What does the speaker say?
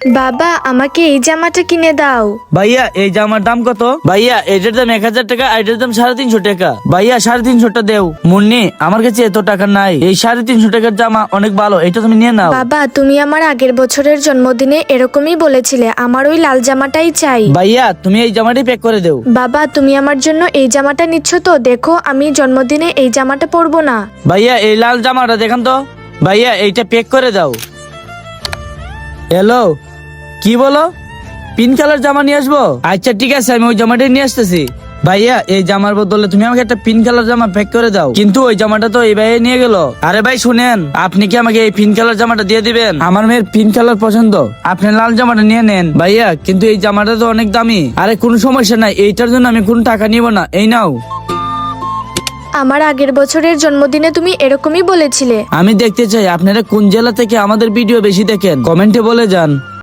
বাবা আমাকে এই জামাটা কিনে দাও। ভাইয়া এই জামার দাম কত? ভাইয়া এটার দাম এক হাজার টাকা আর এটার দাম সাড়ে তিনশো টাকা। ভাইয়া সাড়ে তিনশোটা দেও। মুন্নি আমার কাছে এত টাকা নাই। এই সাড়ে তিনশো টাকার জামা অনেক ভালো এটা তুমি নিয়ে নাও। বাবা তুমি আমার আগের বছরের জন্মদিনে এরকমই বলেছিলে আমার ওই লাল জামাটাই চাই। ভাইয়া তুমি এই জামাটি প্যাক করে দেও। বাবা তুমি আমার জন্য এই জামাটা নিচ্ছ তো দেখো আমি জন্মদিনে এই জামাটা পরবো না। ভাইয়া এই লাল জামাটা দেখান তো। ভাইয়া এইটা প্যাক করে দাও। হ্যালো, কি বলো? পিঙ্ক কালার জামা নিয়ে আসব? আচ্ছা ঠিক আছে, আমি ওই জামাটাই নিয়ে আসতেছি। ভাইয়া, এই জামার বদলে তুমি আমাকে একটা পিঙ্ক কালার জামা প্যাক করে দাও। কিন্তু ওই জামাটা তো এই ভাইয়া নিয়ে গেল। আরে ভাই, শুনেন, আপনি কি আমাকে এই পিঙ্ক কালার জামাটা দিয়ে দিবেন? আমার মেয়ের পিঙ্ক কালার পছন্দ। আপনি লাল জামাটা নিয়ে নেন। ভাইয়া, কিন্তু এই জামাটা তো অনেক দামি। আরে, কোনো সমস্যা নাই, এইটার জন্য আমি কোনো টাকা নিব না। এই নাও। আমার আগের বছরের জন্মদিনে তুমি এরকমই বলেছিলে। আমি দেখতে চাই, আপনারা কোন জেলা থেকে আমাদের ভিডিও বেশি দেখেন? কমেন্টে বলে যান।